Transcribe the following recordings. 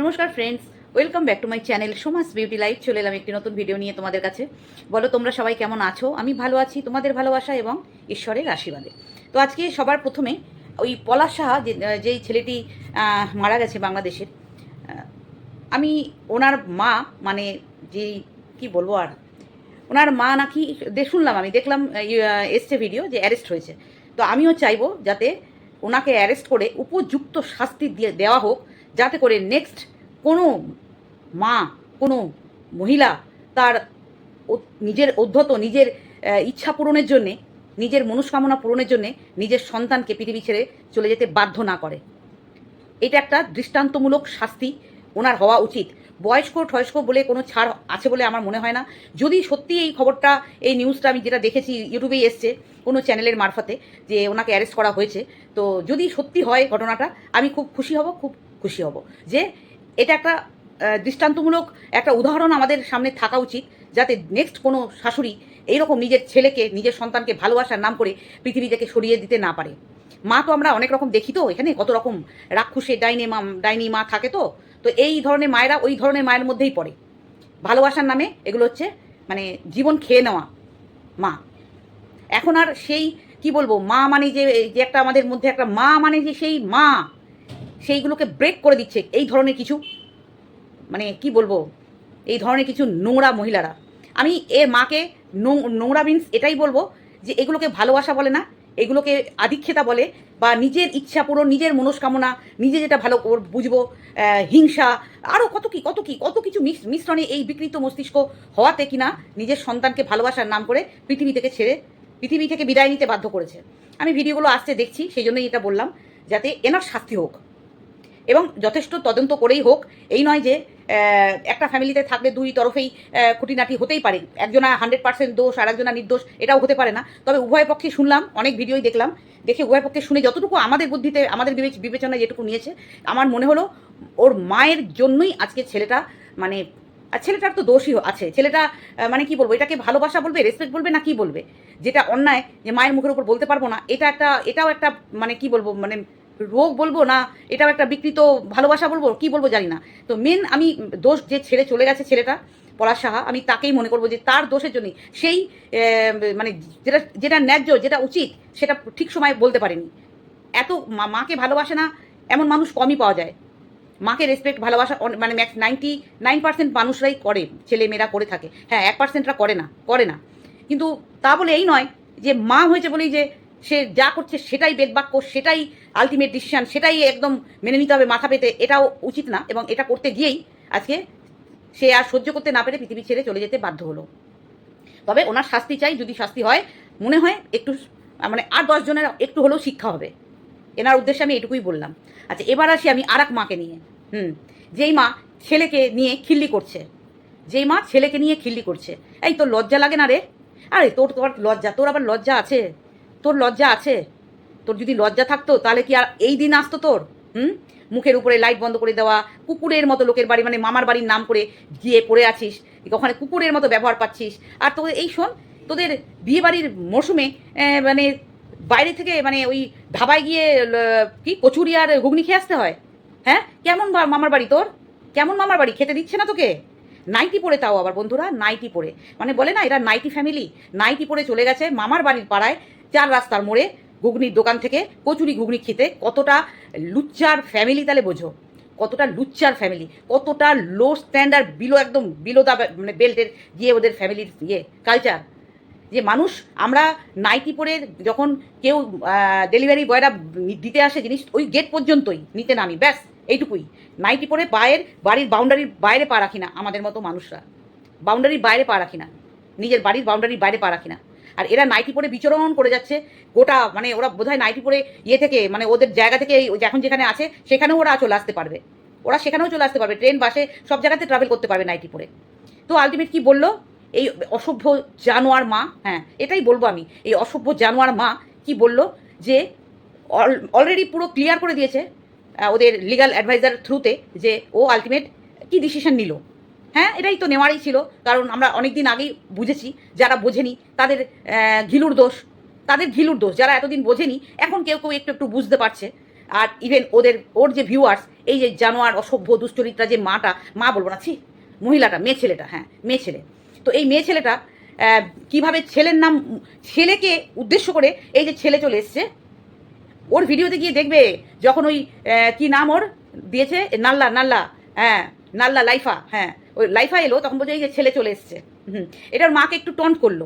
নমস্কার friends welcome back to my channel Soma's beauty life চলে এলাম একটি নতুন ভিডিও নিয়ে তোমাদের কাছে। বলো, তোমরা সবাই কেমন আছো? আমি ভালো আছি, তোমাদের ভালোবাসা এবং ঈশ্বরের আশীর্বাদে। তো আজকে সবার প্রথমে ওই পলাশ সাহা যে, যেই ছেলেটি মারা গেছে বাংলাদেশের আমি ওনার মা মানে যেই, কি বলব আর, ওনার মা নাকি শুনলাম আমি, দেখলাম এসছে ভিডিও যে অ্যারেস্ট হয়েছে। তো আমিও চাইব যাতে ওনাকে অ্যারেস্ট করে উপযুক্ত শাস্তি দিয়ে, দেওয়া হোক যাতে করে নেক্সট কোনো মা, কোনো মহিলা তার নিজের অধ্যত নিজের ইচ্ছা পূরণের জন্যে, নিজের মনস্কামনা পূরণের জন্যে নিজের সন্তানকে পৃথিবী ছেড়ে চলে যেতে বাধ্য না করে। এটা একটা দৃষ্টান্তমূলক শাস্তি ওনার হওয়া উচিত। বয়স্ক, ঠয়স্ক বলে কোনো ছাড় আছে বলে আমার মনে হয় না। যদি সত্যি এই খবরটা, এই নিউজটা আমি যেটা দেখেছি ইউটিউবেই এসছে কোনো চ্যানেলের মারফতে যে ওনাকে অ্যারেস্ট করা হয়েছে, তো যদি সত্যি হয় ঘটনাটা, আমি খুব খুশি হব, খুব খুশি হব। যে এটা একটা দৃষ্টান্তমূলক একটা উদাহরণ আমাদের সামনে থাকা উচিত, যাতে নেক্সট কোনো শাশুড়ি এইরকম নিজের ছেলেকে, নিজের সন্তানকে ভালোবাসার নাম করে পৃথিবী থেকে সরিয়ে দিতে না পারে। মা তো আমরা অনেক রকম দেখি তো, এখানে কত রকম রাক্ষসে, ডাইনে মা ডাইনি মা থাকে তো। তো এই ধরনের মায়েরা ওই ধরনের মায়ের মধ্যেই পড়ে। ভালোবাসার নামে এগুলো হচ্ছে মানে জীবন খেয়ে নেওয়া মা। এখন আর সেই, কি বলব, মা মানে যে যে একটা আমাদের মধ্যে একটা মা মানে যে সেই মা। সেইগুলোকে ব্রেক করে দিচ্ছে এই ধরনের কিছু মানে কি বলব, এই ধরনের কিছু নোংরা মহিলারা। আমি এর মাকে নোংরা মিন্স এটাই বলব যে এগুলোকে ভালোবাসা বলে না, এগুলোকে আধিক্ষেতা বলে বা নিজের ইচ্ছা পূরণ, নিজের মনস্কামনা, নিজে যেটা ভালো বুঝব হিংসা আরও কত কি কত কি, কত কিছু মিশ- মিশ্রণে এই বিকৃত মস্তিষ্ক হওয়াতে কিনা নিজের সন্তানকে ভালোবাসার নাম করে পৃথিবী থেকে ছেড়ে, পৃথিবী থেকে বিদায় নিতে বাধ্য করেছে। আমি ভিডিওগুলো আসতে দেখছি, সেই জন্যই এটা বললাম, যাতে এনার শাস্তি হোক। এবং যথেষ্ট তদন্ত করেই হোক, এই নয় যে একটা ফ্যামিলিতে থাকলে দুই তরফেই খুঁটিনাটি হতেই পারে। একজনা হান্ড্রেড পার্সেন্ট দোষ আর একজনা নির্দোষ, এটাও হতে পারে না। তবে উভয় পক্ষে শুনলাম, অনেক ভিডিওই দেখলাম, দেখে উভয় পক্ষে শুনে যতটুকু আমাদের বুদ্ধিতে, আমাদের বিবেচ- বিবেচনায় যেটুকু নিয়েছে, আমার মনে হলো ওর মায়ের জন্যই আজকে ছেলেটা মানে আর ছেলেটার তো দোষই আছে। ছেলেটা মানে কি বলব, এটাকে ভালোবাসা বলবে রেসপেক্ট বলবে না কি বলবে? যেটা অন্যায়, যে মায়ের মুখের উপর বলতে পারব না, এটা একটা, এটাও একটা মানে কি বলব মানে রোগ বলব না, এটাও একটা বিকৃত ভালোবাসা বলব, কি বলব জানি না। তো মেন আমি দোষ যে ছেড়ে চলে গেছে ছেলেটা, পলাশ সাহা, আমি তাকেই মনে করব যে তার দোষের জন্যই সেই মানে যেটা যেটা ন্যায্য, যেটা উচিত, সেটা ঠিক সময় বলতে পারেনি। এত মাকে ভালোবাসে না, এমন মানুষ কমই পাওয়া যায়। মাকে রেসপেক্ট ভালোবাসা মানে ম্যাক্স নাইনটি নাইন পার্সেন্ট মানুষরাই করে, ছেলে মেয়েরা করে থাকে। হ্যাঁ এক পার্সেন্টরা করে না করে না। কিন্তু তা বলে এই নয় যে মা হয়েছে বলেই যে সে যা করছে সেটাই বেদবাক্য, সেটাই আলটিমেট ডিসিশন সেটাই একদম মেনে নিতে হবে, মাথা পেতে, এটাও উচিত না এবং এটা করতে গিয়েই আজকে সে আর সহ্য করতে না পেরে পৃথিবী ছেড়ে চলে যেতে বাধ্য হলো। তবে ওনার শাস্তি চাই, যদি শাস্তি হয়, মনে হয় একটু মানে আর দশ জনের একটু হলেও শিক্ষা হবে। এনার উদ্দেশ্যে আমি এটুকুই বললাম। আচ্ছা এবার আসি আমি আর মাকে নিয়ে। হুম, যেই মা ছেলেকে নিয়ে খিল্লি করছে। যেই মা ছেলেকে নিয়ে খিল্লি করছে। এই তোর লজ্জা লাগে না রে? আরে তোর তোর লজ্জা, তোর আবার লজ্জা আছে? তোর লজ্জা আছে? তোর যদি লজ্জা থাকতো, তাহলে কি আর এই দিন আসতো তোর? হুম? মুখের উপরে লাইট বন্ধ করে দেওয়া, কুকুরের মতো লোকের বাড়ি মানে মামার বাড়ির নাম করে গিয়ে পড়ে আছিস ওখানে কুকুরের মতো ব্যবহার পাচ্ছিস। আর তোদের, এই শোন, তোদের বিয়ে বাড়ির মরশুমে মানে বাইরে থেকে মানে ওই ধাবায় গিয়ে কি, কচুরি আর ঘুগনি খেয়ে আসতে হয়? হ্যাঁ? কেমন মামার বাড়ি তোর? কেমন মামার বাড়ি? খেতে দিচ্ছে না তোকে? নাইটি পরে তাও আবার বন্ধুরা, নাইটি পরে। মানে বলে না, এরা নাইটি ফ্যামিলি। নাইটি পরে চলে গেছে মামার বাড়ির পাড়ায় চার রাস্তার মোড়ে ঘুগনির দোকান থেকে কচুরি ঘুগনি খেতে কতটা লুচ্চার ফ্যামিলি তাহলে বোঝো। কতটা লুচ্চার ফ্যামিলি কতটা লো স্ট্যান্ডার্ড বিলো একদম বিলো দা মানে বেল্টের গিয়ে ওদের ফ্যামিলির ইয়ে কালচার যে মানুষ, আমরা নাইটি পরে যখন কেউ ডেলিভারি বয়রা দিতে আসে জিনিস, ওই গেট পর্যন্তই, নিতে নামি, ব্যাস, এইটুকুই। নাইটি পরে পায়ের বাড়ির বাউন্ডারির বাইরে পা রাখি না আমাদের মতো মানুষরা। বাউন্ডারির বাইরে পা রাখি না। নিজের বাড়ির বাউন্ডারির বাইরে পা রাখি না। আর এরা নাইটি পরে বিচরণ করে যাচ্ছে। গোটা মানে ওরা বোধহয় নাইটি পরে ইয়ে থেকে মানে ওদের জায়গা থেকে এখন যেখানে আছে, সেখানেও ওরা চলে আসতে পারবে। ওরা সেখানেও চলে আসতে পারবে। ট্রেন, বাসে, সব জায়গাতে ট্রাভেল করতে পারবে নাইটি পরে। তো আলটিমেট কি বলল? এই অসভ্য জানোয়ার মা হ্যাঁ এটাই বলব আমি। এই অসভ্য জানোয়ার মা কি বলল? যে অলরেডি পুরো ক্লিয়ার করে দিয়েছে ওদের লিগাল অ্যাডভাইজার থ্রুতে যে ও আলটিমেট কি ডিসিশন নিল? হ্যাঁ এটাই তো নেওয়ারই ছিল। কারণ আমরা অনেক দিন আগেই বুঝেছি, যারা বোঝেনি, তাদের ঘিলুর দোষ। তাদের ঘিলুর দোষ, যারা এতদিন বোঝেনি, এখন কেউ কেউ একটু একটু বুঝতে পারছে। আর ইভেন ওদের, ওর যে ভিউয়ার্স এই যে জানোয়ার, অসভ্য, দুশ্চরিত্রা যে মাটা, মা বলব না, ছি, মহিলাটা, মেয়ে ছেলেটা হ্যাঁ মেয়ে ছেলে। তো এই মেয়ে ছেলেটা কীভাবে ছেলের নাম, ছেলেকে উদ্দেশ্য করে এই যে ছেলে চলে এসছে, ওর ভিডিওতে গিয়ে দেখবে, যখন ওই কি নাম ওর? দিয়েছে, নাল্লা নাল্লা হ্যাঁ নাল্লা, লাইফা হ্যাঁ। ওই লাইফা এলো, তখন বলছে এই যে ছেলে চলে এসছে। হুম। এটা মাকে একটু টন্ট করল।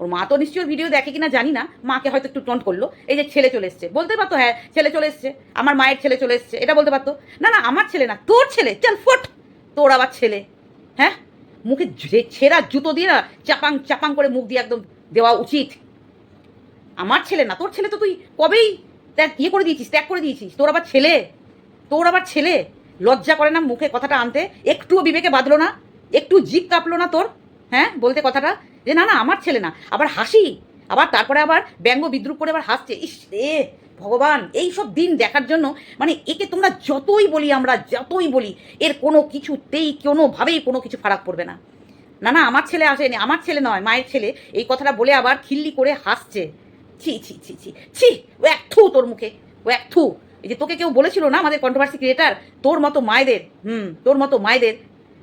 ওর মা তো নিশ্চয়ই ভিডিও দেখে কিনা জানি না, মাকে হয়তো একটু টন্ট করল। এই যে ছেলে চলে এসছে। বলতে পারতো হ্যাঁ ছেলে চলে এসছে। আমার মায়ের ছেলে চলে এসছে। এটা বলতে পারতো, না না, আমার ছেলে না, তোর ছেলে, চল ফোট, তোর আবার ছেলে। হ্যাঁ? মুখে ছেঁড়া জুতো দিয়ে না চাপাং চাপাং করে মুখ দিয়ে একদম দেওয়া উচিত। আমার ছেলে না, তোর ছেলে তো তুই কবেই ত্যাগ ইয়ে করে দিয়েছিস, ত্যাগ করে দিয়েছিস। তোর আবার ছেলে, তোর আবার ছেলে। লজ্জা করে না মুখে কথাটা আনতে? একটুও বিবেকে বাঁধলো না? একটু জিভ কাঁপলো না তোর? হ্যাঁ? বলতে কথাটা? যে না না, আমার ছেলে না। আবার হাসি? আবার তারপরে আবার ব্যঙ্গ বিদ্রুপ করে আবার হাসছে। ইস রে, ভগবান, এই সব দিন দেখার জন্য মানে একে তোমরা যতই বলি আমরা, যতই বলি, এর কোনো কিছুতেই, কোনোভাবেই কোনো কিছু ফারাক পড়বে না। না না, আমার ছেলে আসেনি। আমার ছেলে নয়, মায়ের ছেলে। এই কথাটা বলে আবার খিল্লি করে হাসছে। ছি ছি ছি ছি। ছি, ও এক থু তোর মুখে। ও এক থু। এই যে তোকে কেউ বলেছিল না আমাদের কন্ট্রোভার্সি ক্রিয়েটার তোর মতো মায়েদের, হুম, তোর মতো মায়েদের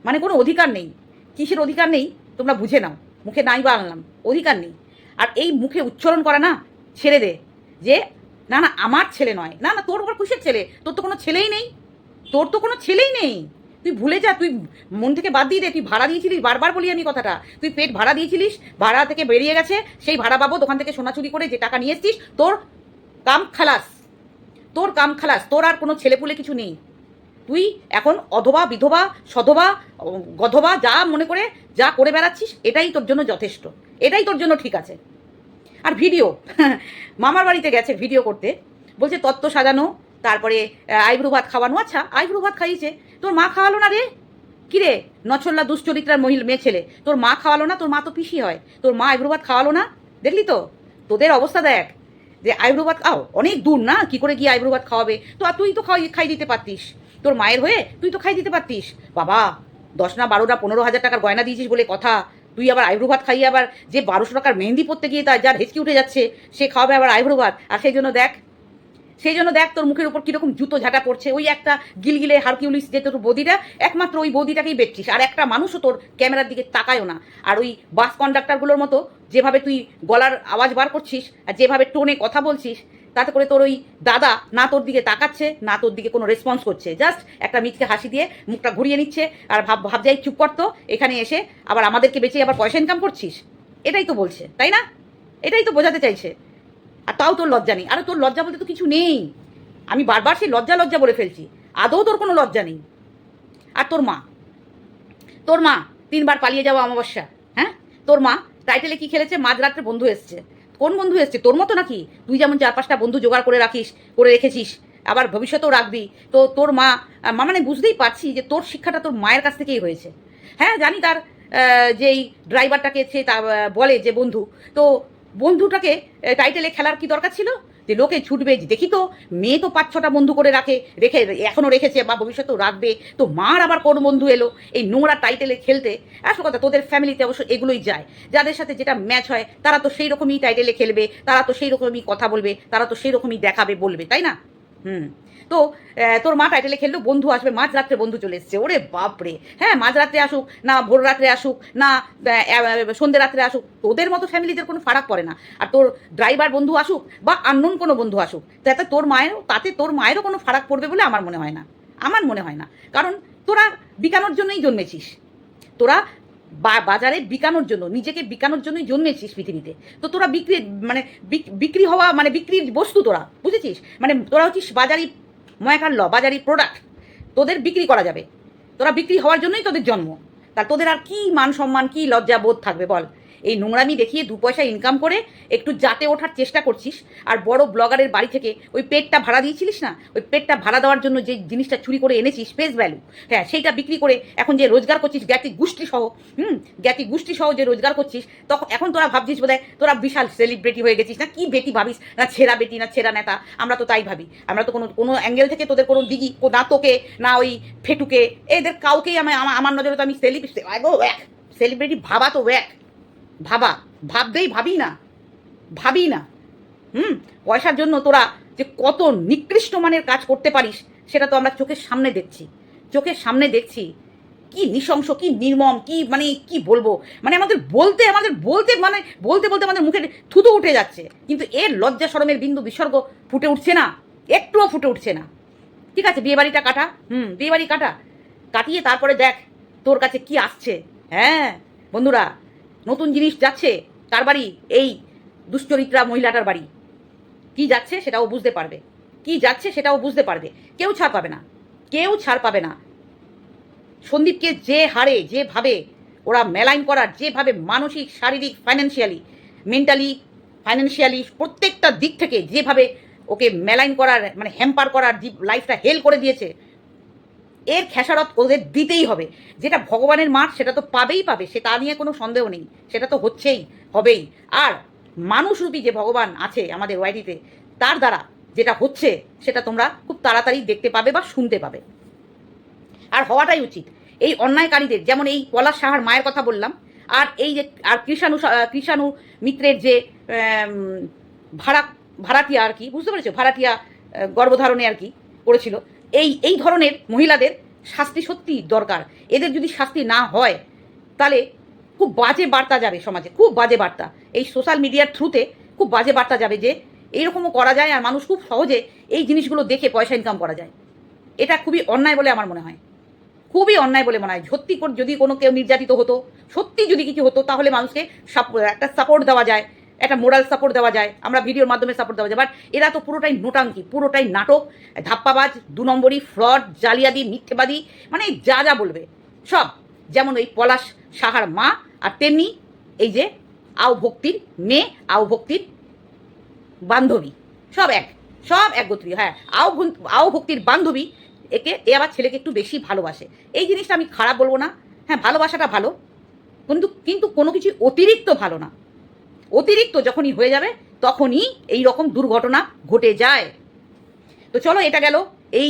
মানে কোনো অধিকার নেই। কিসের অধিকার নেই? তোমরা বুঝে নাও। মুখে নাই বা আনলাম। অধিকার নেই। আর এই মুখে উচ্চারণ করা না, ছেড়ে দে। যে, না না, আমার ছেলে নয়। না না, তোর আবার কিসের ছেলে? তোর তো কোনো ছেলেই নেই। তোর তো কোনো ছেলেই নেই। তুই ভুলে যা, তুই মন থেকে বাদ দিয়ে দে। তুই ভাড়া দিয়েছিলিস বারবার বলি আমি কথাটা। তুই পেট ভাড়া দিয়েছিলিস, ভাড়া থেকে বেরিয়ে গেছে। সেই ভাড়া বাবদ ওখান থেকে সোনা চুরি করে যে টাকা নিয়ে এসছিস, তোর কাম খালাস। তোর কাম খালাস, তোর আর কোনো ছেলেপুলে কিছু নেই। তুই এখন অধবা, বিধবা, সধবা, গধবা, যা মনে করে, যা করে বেড়াচ্ছিস, এটাই তোর জন্য যথেষ্ট। এটাই তোর জন্য ঠিক আছে। আর ভিডিও, মামার বাড়িতে গেছে ভিডিও করতে। বলছে, তত্ত্ব সাজানো, তারপরে আইব্রু ভাত খাওয়ানো। আচ্ছা আইব্রু ভাত খাইয়েছে। তোর মা খাওয়ালো না রে? কিরে নছল্লা দুশ্চরিত্রার মহিল, মেয়ে ছেলে। তোর মা খাওয়ালো না? তোর মা তো পিসি হয়। তোর মা আইব্রু ভাত খাওয়ালো না? দেখলি তো? তোদের অবস্থা দেখ। যে আইব্রো ভাত খাও? অনেক দূর না? কি করে গিয়ে আইব্রো ভাত খাওয়াবে? তো তুই তো খাওয়াই খাই দিতে পারতিস। তোর মায়ের হয়ে তুই তো খাই দিতে পারতিস। বাবা, দশ না বারোটা পনেরো হাজার টাকার গয়না দিয়েছিস বলে কথা। তুই আবার আইব্রো ভাত খাইয়ে আবার যে বারোশো টাকার মেহেন্দি পড়তে গিয়ে তার যার হেঁচকি উঠে যাচ্ছে, সে খাওয়াবে আবার আইব্রো ভাত। আর সেই জন্য দেখ সেই জন্য দেখ তোর মুখের উপর কীরকম জুতো ঝাঁটা পড়ছে। ওই একটা গিলগিলে হারকিউলিস যে তোর বদিটা একমাত্র ওই বদিটাকেই বেচছিস। আর একটা মানুষও তোর ক্যামেরার দিকে তাকায়ও না। আর ওই বাস কন্ডাক্টারগুলোর মতো যেভাবে তুই গলার আওয়াজ বার করছিস আর যেভাবে টোনে কথা বলছিস, তাতে করে তোর ওই দাদা না তোর দিকে তাকাচ্ছে, না তোর দিকে কোনো রেসপন্স করছে। জাস্ট একটা মিথকে হাসি দিয়ে মুখটা ঘুরিয়ে নিচ্ছে আর ভাব ভাব যাই চুপ করতো এখানে এসে আবার আমাদেরকে বেঁচে আবার পয়সা ইনকাম করছিস? এটাই তো বলছে, তাই না? এটাই তো বোঝাতে চাইছে। আর তাও তোর লজ্জা নেই। আরে তোর লজ্জা বলতে তো কিছু নেই। আমি বারবার সেই লজ্জা লজ্জা বলে ফেলছি। আদৌ তোর কোনো লজ্জা নেই। আর তোর মা? তোর মা তিনবার পালিয়ে যাওয়া অমাবস্যা হ্যাঁ? তোর মা টাইটেলে কি খেলেছে? মাঝরাত্রে বন্ধু এসছে। কোন বন্ধু এসছে? তোর মতো নাকি? তুই যেমন চার পাঁচটা বন্ধু জোগাড় করে রাখিস, করে রেখেছিস, আবার ভবিষ্যতেও রাখবি। তো তোর মা মানে বুঝতেই পারছি যে তোর শিক্ষাটা তোর মায়ের কাছ থেকেই হয়েছে। হ্যাঁ জানি তার যেই ড্রাইভারটাকে সে তা বলে যে বন্ধু। তো বন্ধুটাকে টাইটেলে খেলার কি দরকার ছিল? যে লোকে ছুটবে, দেখি তো, মেয়ে তো পাঁচ ছটা বন্ধু করে রাখে, রেখে এখনও রেখেছে, বা ভবিষ্যতেও রাখবে। তো মার আবার কোন বন্ধু এলো? এই নোংরা টাইটেলে খেলতে। আসল কথা, তোদের ফ্যামিলিতে অবশ্য এগুলোই যায়। যাদের সাথে যেটা ম্যাচ হয়, তারা তো সেই রকমই টাইটেলে খেলবে, তারা তো সেই রকমই কথা বলবে, তারা তো সেই রকমই দেখাবে, বলবে, তাই না? হুম। তো তোর মা টাইটেলে খেললো, বন্ধু আসবে, মাঝ রাত্রে বন্ধু চলে এসছে। ওরে বাপরে। হ্যাঁ মাঝ রাত্রে আসুক, না ভোর রাত্রে আসুক, না সন্ধ্যে রাত্রে আসুক, তোদের মতো ফ্যামিলিদের কোনো ফারাক পড়ে না। আর তোর ড্রাইভার বন্ধু আসুক বা আননোন কোনো বন্ধু আসুক তাতে তোর মায়েরও, তাতে তোর মায়েরও কোনো ফারাক পড়বে বলে আমার মনে হয় না। আমার মনে হয় না। কারণ তোরা বিকানোর জন্যই জন্মেছিস। তোরা বা- বাজারে বিকানোর জন্য, নিজেকে বিকানোর জন্যই জন্মেছিস পৃথিবীতে। তো তোরা বিক্রি মানে বিক- বিক্রি হওয়া মানে বিক্রির বস্তু তোরা, বুঝেছিস? মানে তোরা হচ্ছিস বাজারি ময়াকার ল বাজারি প্রোডাক্ট তোদের বিক্রি করা যাবে। তোরা বিক্রি হওয়ার জন্যই তোদের জন্ম। তা তোদের আর কি মান সম্মান, কি লজ্জা বোধ থাকবে বল? এই নোংরামি দেখিয়ে দু পয়সা ইনকাম করে একটু জাতে ওঠার চেষ্টা করছিস। আর বড় ব্লগারের বাড়ি থেকে ওই পেটটা ভাড়া দিয়েছিলিস না? ওই পেটটা ভাড়া দেওয়ার জন্য যে জিনিসটা চুরি করে এনেছিস ফেস ভ্যালু হ্যাঁ সেইটা বিক্রি করে এখন যে রোজগার করছিস, জ্ঞাতি গোষ্ঠী সহ, হুম, জ্ঞাতি গোষ্ঠী সহ যে রোজগার করছিস তখন এখন তোরা ভাবছিস বোধ তোরা বিশাল সেলিব্রিটি হয়ে গেছিস না? কি বেটি ভাবিস? না ছেঁড়া বেটি, না ছেঁড়া নেতা, আমরা তো তাই ভাবি। আমরা তো কোনো কোনো অ্যাঙ্গেল থেকে তোদের কোনো কো- না তোকে, না ওই ফেটুকে, এদের কাউকেই আমি আমার নজরে তো আমি সেলিব্রিটি সেলিব্রিটি ভাবা তো ওয়াক। ভাবা, ভাববেই ভাবি না ভাবি না। হুম? পয়সার জন্য তোরা যে কত নিকৃষ্ট মানের কাজ করতে পারিস, সেটা তো আমরা চোখের সামনে দেখছি। চোখের সামনে দেখছি কি নৃশংস, কি নির্মম, কি মানে কি বলব? মানে আমাদের বলতে আমাদের বলতে মানে বলতে বলতে আমাদের মুখে থুতু উঠে যাচ্ছে। কিন্তু এর লজ্জা সরমের বিন্দু বিসর্গ ফুটে উঠছে না, একটুও ফুটে উঠছে না। ঠিক আছে বিয়ে বাড়িটা কাটা। হুম বিয়ে বাড়ি কাটা। কাটিয়ে তারপরে দেখ তোর কাছে কি আসছে। হ্যাঁ বন্ধুরা নতুন জিনিস যাচ্ছে কার বাড়ি, এই দুশ্চরিত্রা মহিলাটার বাড়ি। কি যাচ্ছে সেটাও বুঝতে পারবে। কি যাচ্ছে সেটাও বুঝতে পারবে। কেউ ছাড় পাবে না। কেউ ছাড় পাবে না। সন্দীপকে যে হারে যেভাবে ওরা মেলাইন করার যেভাবে মানসিক, শারীরিক ফাইন্যান্সিয়ালি মেন্টালি ফাইন্যান্সিয়ালি প্রত্যেকটা দিক থেকে যেভাবে ওকে মেলাইন করার মানে হ্যাম্পার করার লাইফটা হেল করে দিয়েছে এর খেসারত ওদের দিতেই হবে। যেটা ভগবানের মাঠ, সেটা তো পাবেই পাবে, সে তা নিয়ে কোনো সন্দেহ নেই। সেটা তো হচ্ছেই, হবেই। আর মানুষরূপী যে ভগবান আছে আমাদের ওয়াইটিতে, তার দ্বারা যেটা হচ্ছে, সেটা তোমরা খুব তাড়াতাড়ি দেখতে পাবে বা শুনতে পাবে। আর হওয়াটাই উচিত। এই অন্যায়কারীদের, যেমন এই পলাশ সাহার মায়ের কথা বললাম, আর এই যে, আর কৃষাণু কৃষাণু মিত্রের যে ভাড়া, ভাড়াটিয়া আর কি, বুঝতে পেরেছ? ভাড়াটিয়া গর্ভধারণে আর কি করেছিল এই এই ধরনের মহিলাদের শাস্তি সত্যি দরকার। এদের যদি শাস্তি না হয়, তাহলে খুব বাজে বার্তা যাবে সমাজে, খুব বাজে বার্তা। এই সোশ্যাল মিডিয়ার থ্রুতে খুব বাজে বার্তা যাবে যে এইরকমও করা যায় আর মানুষ খুব সহজে এই জিনিসগুলো দেখে পয়সা ইনকাম করা যায়। এটা খুবই অন্যায় বলে আমার মনে হয়। খুবই অন্যায় বলে মনে হয়। সত্যি যদি কোনো কেউ নির্যাতিত হতো, সত্যি যদি কিছু হতো, তাহলে মানুষকে একটা সাপোর্ট দেওয়া যায়। একটা মোরাল সাপোর্ট দেওয়া যায়, আমরা ভিডিওর মাধ্যমে সাপোর্ট দেওয়া যায় বাট এরা তো পুরোটাই নোটাঙ্কি, পুরোটাই নাটক, ধাপ্পাবাজ দু নম্বরই ফ্রড জালিয়াদি মিথ্যেবাদী মানে যা যা বলবে, সব। যেমন ওই পলাশ সাহার মা, আর তেমনি এই যে আও ভক্তির মেয়ে, আও ভক্তির বান্ধবী, সব এক সব এক গোত্রী হ্যাঁ আও আও ভক্তির বান্ধবী, একে, এ আবার ছেলেকে একটু বেশি ভালোবাসে। এই জিনিসটা আমি খারাপ বলব না হ্যাঁ ভালোবাসাটা ভালো, কিন্তু কিন্তু কোনো কিছু অতিরিক্ত ভালো না। অতিরিক্ত যখনই হয়ে যাবে, তখনই এই রকম দুর্ঘটনা ঘটে যায়। তো চলো, এটা গেল। এই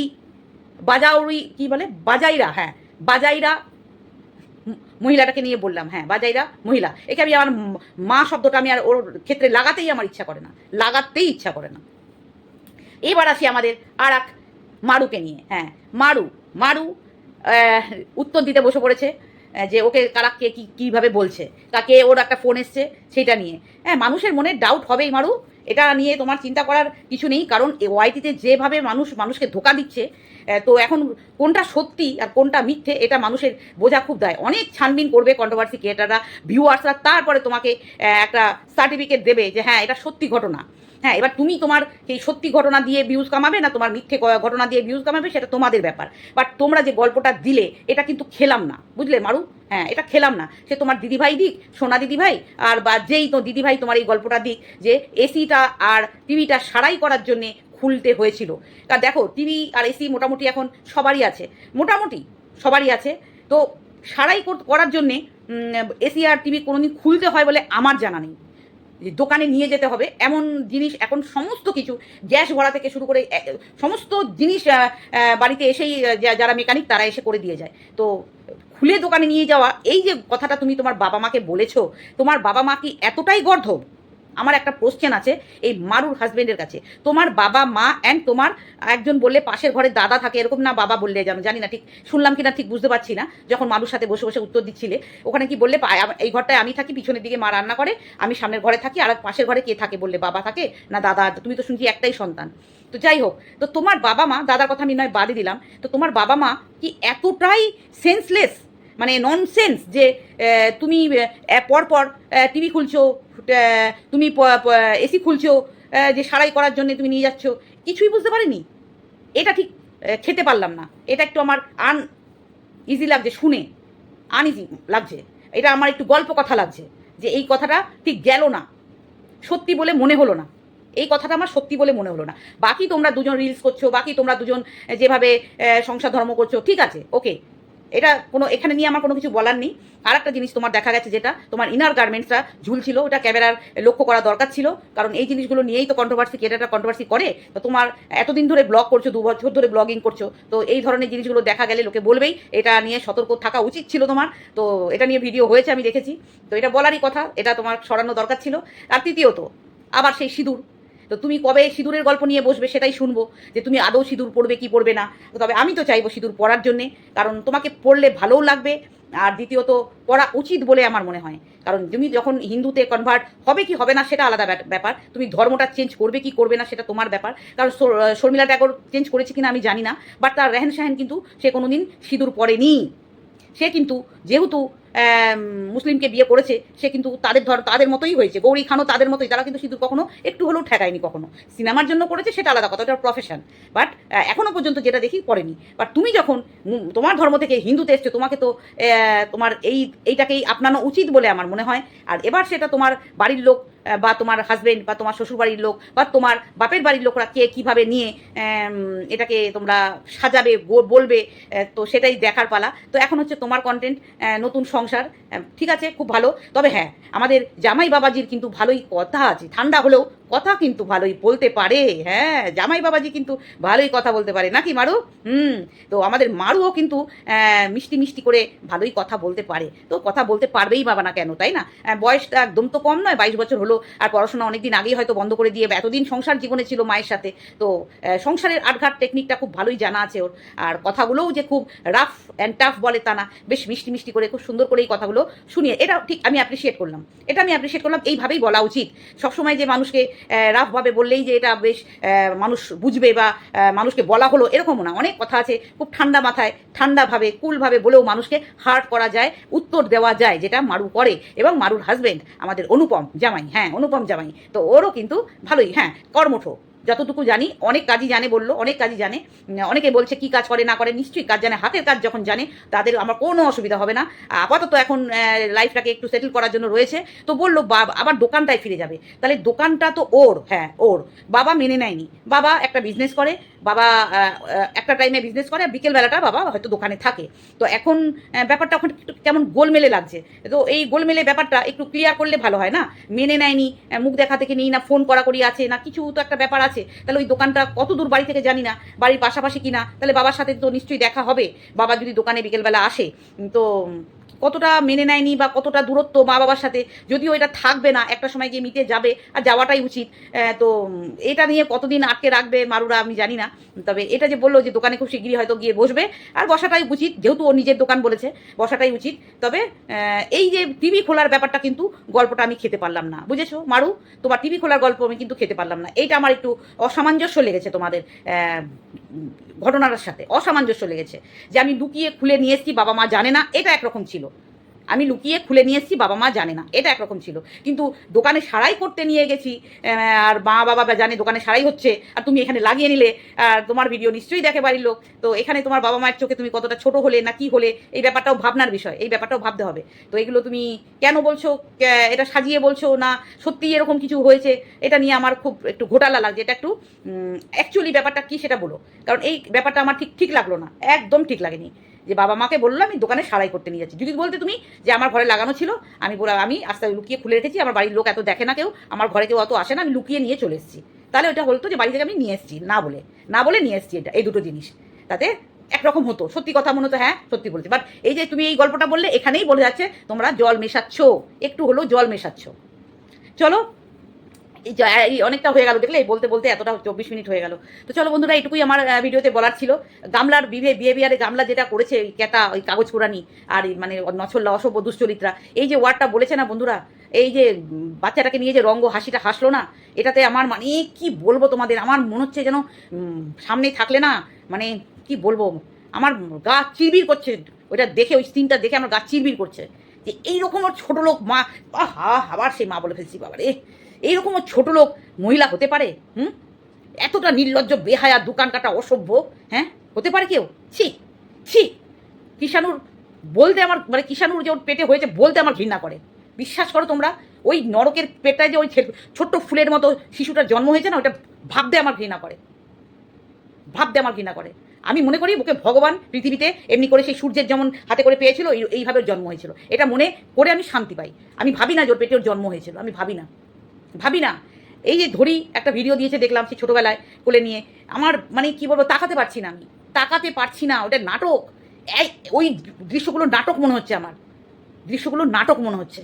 বাজাউরি, কি বলে? বাজাইরা হ্যাঁ বাজাইরা মহিলাটাকে নিয়ে বললাম হ্যাঁ বাজাইরা মহিলা। একে আমি আমার মা শব্দটা আমি আর ওর ক্ষেত্রে লাগাতেই আমার ইচ্ছা করে না, লাগাতেই ইচ্ছা করে না। এবার আসি আমাদের আর এক মারুকে নিয়ে হ্যাঁ মারু মারু উত্তর দিতে বসে পড়েছে। যে ওকে কারা কে কী, কীভাবে বলছে, কাকে ওর একটা ফোন এসছে, সেটা নিয়ে। হ্যাঁ মানুষের মনে ডাউট হবেই মারু। এটা নিয়ে তোমার চিন্তা করার কিছু নেই, কারণ ওয়াইটিতে যেভাবে মানুষ, মানুষকে ধোকা দিচ্ছে তো এখন কোনটা সত্যি আর কোনটা মিথ্যে, এটা মানুষের বোঝা খুব দেয়। অনেক ছানবিন করবে কন্ট্রোভার্সি ক্রিয়েটাররা ভিউয়ার্সরা তারপরে তোমাকে একটা সার্টিফিকেট দেবে যে হ্যাঁ এটা সত্যি ঘটনা। হ্যাঁ এবার তুমি তোমার সেই সত্যি ঘটনা দিয়ে ভিউজ কামাবে না তোমার মিথ্যে ঘটনা দিয়ে ভিউজ কামাবে সেটা তোমাদের ব্যাপার। বাট তোমরা যে গল্পটা দিলে, এটা কিন্তু খেলাম না। বুঝলে মারু? হ্যাঁ এটা খেলাম না। সে তোমার দিদিভাই দিক, সোনা দিদিভাই, আর বা যেই তো দিদিভাই তোমার এই গল্পটা দিক, যে এসিটা আর টিভিটা সারাই করার জন্যে খুলতে হয়েছিল। তা দেখো, টিভি আর এসি মোটামুটি এখন সবারই আছে। মোটামুটি সবারই আছে। তো সারাই কর- করার জন্যে এসি আর টিভি কোনোদিন খুলতে হয় বলে আমার জানা নেই। দোকানে নিয়ে যেতে হবে। এমন জিনিস, এখন সমস্ত কিছু, গ্যাস ভরা থেকে শুরু করে সমস্ত জিনিস বাড়িতে এসেই যারা মেকানিক, তারা এসে করে দিয়ে যায়। তো খুলে দোকানে নিয়ে যাওয়া, এই যে কথাটা তুমি তোমার বাবা মাকে বলেছ, তোমার বাবা মা কি এতটাই গর্ধব? আমার একটা কোশ্চেন আছে এই মারুর হাজবেন্ডের কাছে। তোমার বাবা, মা অ্যান্ড তোমার একজন বললে পাশের ঘরে দাদা থাকে, এরকম না বাবা বললে জানো জানি না ঠিক, শুনলাম কিনা ঠিক বুঝতে পারছি না। যখন মারুর সাথে বসে বসে উত্তর দিচ্ছিলে, ওখানে কি বললে এই ঘরটায় আমি থাকি, পিছনের দিকে মা রান্না করে, আমি সামনের ঘরে থাকি, আর পাশের ঘরে কে থাকে বললে, বাবা থাকে না দাদা? তুমি তো শুনছি একটাই সন্তান। তো যাই হোক, তো তোমার বাবা মা দাদার কথা আমি নয় বাদই দিলাম, তো তোমার বাবা মা কি এতটাই সেন্সলেস মানে ননসেন্স যে তুমি পরপর টিভি খুলছো তুমি এসি খুলছো যে সারাই করার জন্য তুমি নিয়ে যাচ্ছ, কিছুই বুঝতে পারিনি। এটা ঠিক খেতে পারলাম না। এটা একটু আমার আন ইজি লাগছে শুনে আনইজি লাগছে। এটা আমার একটু গল্প কথা লাগছে, যে এই কথাটা ঠিক গেল না। সত্যি বলে মনে হলো না। এই কথাটা আমার সত্যি বলে মনে হলো না। বাকি তোমরা দুজন রিলস করছ, বাকি তোমরা দুজন যেভাবে সংসার ধর্ম করছ, ঠিক আছে ওকে এটা কোনো, এখানে নিয়ে আমার কোনো কিছু বলার নেই। আর একটা জিনিস তোমার দেখা গেছে যেটা, তোমার ইনার গার্মেন্টসটা ঝুলছিল, ওটা ক্যামেরার লক্ষ্য করা দরকার ছিল। কারণ এই জিনিসগুলো নিয়েই তো কন্ট্রোভার্সি ক্রিয়েটারটা কন্ট্রোভার্সি করে। তো তোমার এতদিন ধরে ব্লগ করছ, দু বছর ধরে ব্লগিং করছ, তো এই ধরনের জিনিসগুলো দেখা গেলে লোকে বলবেই, এটা নিয়ে সতর্ক থাকা উচিত ছিল তোমার। তো এটা নিয়ে ভিডিও হয়েছে, আমি দেখেছি। তো এটা বলারই কথা, এটা তোমার সরানো দরকার ছিল। আর তৃতীয়ত, আবার সেই সিঁদুর। তো তুমি কবে সিঁদুরের গল্প নিয়ে বসবে সেটাই শুনব যে তুমি আদৌ সিঁদুর পড়বে কি পড়বে না। তবে আমি তো চাইব সিঁদুর পড়ার জন্যে, কারণ তোমাকে পড়লে ভালোও লাগবে আর দ্বিতীয়ত পড়া উচিত বলে আমার মনে হয়। কারণ তুমি যখন হিন্দুতে কনভার্ট হবে কি হবে না সেটা আলাদা ব্যাপার। তুমি ধর্মটা চেঞ্জ করবে কি করবে না সেটা তোমার ব্যাপার। কারণ শর্মিলা ট্যাগর চেঞ্জ করেছে কিনা আমি জানি না বাট তার রেহেন সাহেন কিন্তু সে কোনোদিন সিঁদুর পড়েনি। সে কিন্তু যেহেতু মুসলিমকে বিয়ে করেছে, সে কিন্তু তাদের ধর, তাদের মতোই হয়েছে। গৌরী খানও তাদের মতোই, তারা কিন্তু সিঁদুর কখনো একটু হলেও ঠেকায়নি কখনো। সিনেমার জন্য করেছে, সেটা আলাদা কথা, ওটা প্রফেশন বাট এখনও পর্যন্ত যেটা দেখি করেনি। বাট তুমি যখন তোমার ধর্ম থেকে হিন্দুতে এসছো, তোমাকে তো তোমার এই, এইটাকেই আপনানো উচিত বলে আমার মনে হয়। আর এবার সেটা তোমার বাড়ির লোক বা তোমার হাজবেন্ড বা তোমার শ্বশুর বাড়ির লোক বা তোমার বাপের বাড়ির লোকরা কে কীভাবে নিয়ে এটাকে তোমরা সাজাবে বলবে তো সেটাই দেখার পালা। তো এখন হচ্ছে তোমার কন্টেন্ট নতুন সংসার ঠিক আছে, খুব ভালো। তবে হ্যাঁ আমাদের জামাই বাবাজির কিন্তু ভালোই কথা আছে। ঠান্ডা হলেও কথা কিন্তু ভালোই বলতে পারে। হ্যাঁ জামাই বাবাজি কিন্তু ভালোই কথা বলতে পারে। নাকি মারু? হুম, তো আমাদের মারুও কিন্তু মিষ্টি মিষ্টি করে ভালোই কথা বলতে পারে। তো কথা বলতে পারবেই বাবা না কেন, তাই না? বয়সটা একদম তো কম নয়, বাইশ বছর হলো, আর পড়াশোনা অনেকদিন আগেই হয়তো বন্ধ করে দিয়ে, এতদিন সংসার জীবনে ছিল মায়ের সাথে। তো সংসারের আটঘাট টেকনিকটা খুব ভালোই জানা আছে ওর। আর কথাগুলোও যে খুব রাফ অ্যান্ড টাফ বলে তা না, বেশ মিষ্টি মিষ্টি করে, খুব সুন্দর করে এই কথাগুলো শুনিয়ে এটা ঠিক আমি অ্যাপ্রিসিয়েট করলাম। এটা আমি অ্যাপ্রিসিয়েট করলাম, এইভাবেই বলা উচিত। সবসময় যে মানুষকে রাফভাবে বললেই যে এটা বেশ মানুষ বুঝবে বা মানুষকে বলা হলো এরকমও না। অনেক কথা আছে খুব ঠান্ডা মাথায়, ঠান্ডাভাবে, কুলভাবে বলেও মানুষকে হার্ট করা যায়, উত্তর দেওয়া যায় যেটা মারু করে। এবং মারুর হাজব্যান্ড আমাদের অনুপম জামাই হ্যাঁ অনুপম জামাই। তো ওরও কিন্তু ভালোই হ্যাঁ কর্মঠ। যতটুকু জানি, অনেক কাজই জানে বলল, অনেক কাজই জানে। অনেকে বলছে কি কাজ করে না করে, নিশ্চয়ই কাজ জানে। হাতের কাজ যখন জানে, তাদের আমার কোনো অসুবিধা হবে না। আপাতত এখন লাইফটাকে একটু সেটেল করার জন্য রয়েছে। তো বলল, বাবা, আবার দোকানটায় ফিরে যাবে। তাহলে দোকানটা তো ওর হ্যাঁ ওর। বাবা মেনে নেয়নি। বাবা একটা বিজনেস করে, বাবা একটা টাইমে বিজনেস করে বিকেলবেলাটা বাবা হয়তো দোকানে থাকে। তো এখন ব্যাপারটা এখন কেমন গোলমেলে লাগছে। তো এই গোলমেলে ব্যাপারটা একটু ক্লিয়ার করলে ভালো হয় না? মেনে নেয়নি মুখ দেখা থেকে নিই না ফোন করা করি আছে না, কিছু তো একটা ব্যাপার আছে। তাহলে ওই দোকানটা কত দূর বাড়ি থেকে জানি না, বাড়ির পাশাপাশি কিনা, তাহলে বাবার সাথে তো নিশ্চয়ই দেখা হবে। বাবা যদি দোকানে বিকেলবেলা আসে তো কতটা মেনে নেয়নি বা কতটা দূরত্ব মা বাবার সাথে, যদিও এটা থাকবে না, একটা সময় গিয়ে মিটে যাবে আর যাওয়াটাই উচিত। তো এটা নিয়ে কতদিন আটকে রাখবে মারুরা আমি জানি না। তবে এটা যে বলল যে দোকানে খুব শিগগিরই হয়তো গিয়ে বসবে, আর বসাটাই উচিত, যেহেতু ও নিজের দোকান বলেছে, বসাটাই উচিত। তবে এই যে টিভি খোলার ব্যাপারটা কিন্তু গল্পটা আমি খেতে পারলাম না। বুঝেছ? মারু, তোমার টিভি খোলার গল্প আমি কিন্তু খেতে পারলাম না। এইটা আমার একটু অসামঞ্জস্য লেগেছে তোমাদের ঘটনাটার সাথে। অসামঞ্জস্য লেগেছে যে আমি লুকিয়ে খুলে নিয়ে এসেছি, বাবা মা জানে না, এটা একরকম ছিল। আমি লুকিয়ে খুলে নিয়ে এসেছি, বাবা মা জানে না। এটা একরকম ছিল। কিন্তু দোকানে সারাই করতে নিয়ে গেছি। আর মা বাবা জানে দোকানে সারাই হচ্ছে। আর তুমি এখানে লাগিয়ে নিলে। আর তোমার ভিডিও নিশ্চয়ই দেখে বাড়ির লোক। তো এখানে তোমার বাবা মায়ের চোখে তুমি কতটা ছোট হলে না কি হলে, এই ব্যাপারটাও ভাবনার বিষয়। এই ব্যাপারটাও ভাবতে হবে। তো এগুলো তুমি কেন বলছো? এটা সাজিয়ে বলছো না সত্যি এরকম কিছু হয়েছে? এটা নিয়ে আমার খুব একটু ঘোটালা লাগছে। এটা একটু অ্যাকচুয়ালি ব্যাপারটা কি সেটা বলো। কারণ এই ব্যাপারটা আমার ঠিক ঠিক লাগল না। একদম ঠিক লাগেনি। যে বাবা মাকে বলল, আমি দোকানে সারাই করতে নিয়ে যাচ্ছি। যদি বলতে, তুমি যে আমার ঘরে লাগানো ছিল, আমি বলে আমি আস্তে লুকিয়ে খুলে রেখেছি, আমার বাড়ির লোক এত দেখে না কেউ, আমার ঘরে কেউ অত আসে না, আমি লুকিয়ে নিয়ে চলে এসেছি। তাহলে ওটা বলতো যে, বাড়ি থেকে আমি নিয়ে এসেছি, না বলে না বলে নিয়ে এসেছি এটা, এই দুটো জিনিস। তাতে একরকম হতো, সত্যি কথা মনে হতো হ্যাঁ সত্যি বলছি। বাট এই যে তুমি এই গল্পটা বললে, এখানেই বলে যাচ্ছে, তোমরা জল মেশাচ্ছ, একটু হলেও জল মেশাচ্ছ। চলো এই অনেকটা হয়ে গেল, দেখলে? এই বলতে বলতে এতটা চব্বিশ মিনিট হয়ে গেল। তো চলো বন্ধুরা, এইটুকুই আমার ভিডিওতে বলার ছিল। গামলার বিয়ে বিয়ারে গামলা যেটা করেছে ওই ক্যাতা, ওই কাগজ কোরানি আর মানে নছল্লা অসভ্য দুশ্চরিত্রা, এই যে ওয়ার্ডটা বলেছে না বন্ধুরা, এই যে বাচ্চাটাকে নিয়ে যে রঙ্গ হাসিটা হাসলো না, এটাতে আমার মানে কি বলব তোমাদের? আমার মনে হচ্ছে যেন সামনে থাকলে না মানে কি বলব? আমার গা চিরবির করছে, ওইটা দেখে, ওই সিনটা দেখে আমার গা চিরবির করছে। যে এইরকম ওর ছোটো লোক মা, আহা, আবার সেই মা বলে ফেলছি বাবা রে এইরকম ছোটো লোক মহিলা হতে পারে, হুম? এতটা নির্লজ্জ, বেহায়া, দোকান কাটা অসভ্য হ্যাঁ? হতে পারে কেউ? ছি ছি। কিষানুর বলতে আমার মানে কিষানুর যে ওর পেটে হয়েছে বলতে আমার ঘৃণা করে। বিশ্বাস করো তোমরা, ওই নরকের পেটটায় যে ওই ছোট্ট ফুলের মতো শিশুটার জন্ম হয়েছে না ওটা ভাবতে আমার ঘৃণা করে। ভাবতে আমার ঘৃণা করে। আমি মনে করি ওকে ভগবান পৃথিবীতে এমনি করে সেই সূর্যের যেমন হাতে করে পেয়েছিল এইভাবে জন্ম হয়েছিল। এটা মনে করে আমি শান্তি পাই। আমি ভাবি না যে ওর পেটে ওর জন্ম হয়েছিল, আমি ভাবি না। ভাবি না। এই যে ধরি একটা ভিডিও দিয়েছে, দেখলাম সে ছোটোবেলায় কোলে নিয়ে। আমার মানে কি বলব, তাকাতে পারছি না আমি। তাকাতে পারছি না, ওটা নাটক। ওই দৃশ্যগুলো নাটক মনে হচ্ছে আমার। দৃশ্যগুলো নাটক মনে হচ্ছে।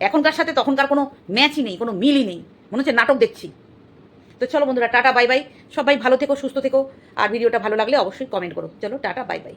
এখনকার সাথে তখনকার কোনো ম্যাচই নেই, কোনো মিলই নেই। মনে হচ্ছে নাটক দেখছি। তো চলো বন্ধুরা, টাটা বাই বাই সবাই ভালো থেকো, সুস্থ থেকো। আর ভিডিওটা ভালো লাগলে অবশ্যই কমেন্ট করো। চলো, টাটা বাই বাই